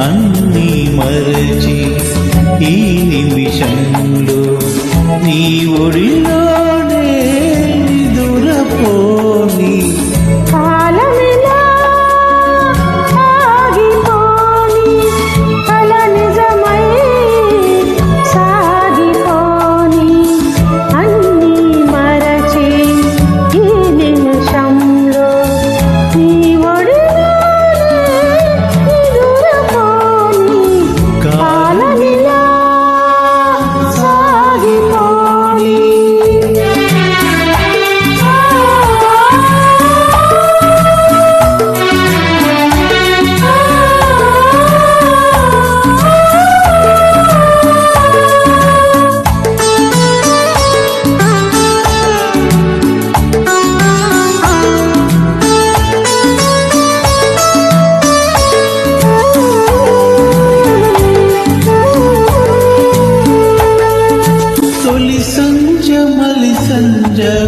అన్ని మరచి ఈ నిమిషంలో నీ ఒడిలో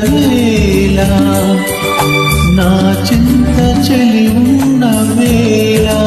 కదిలేలా. నా చింత చెలి ఉన్న వేళ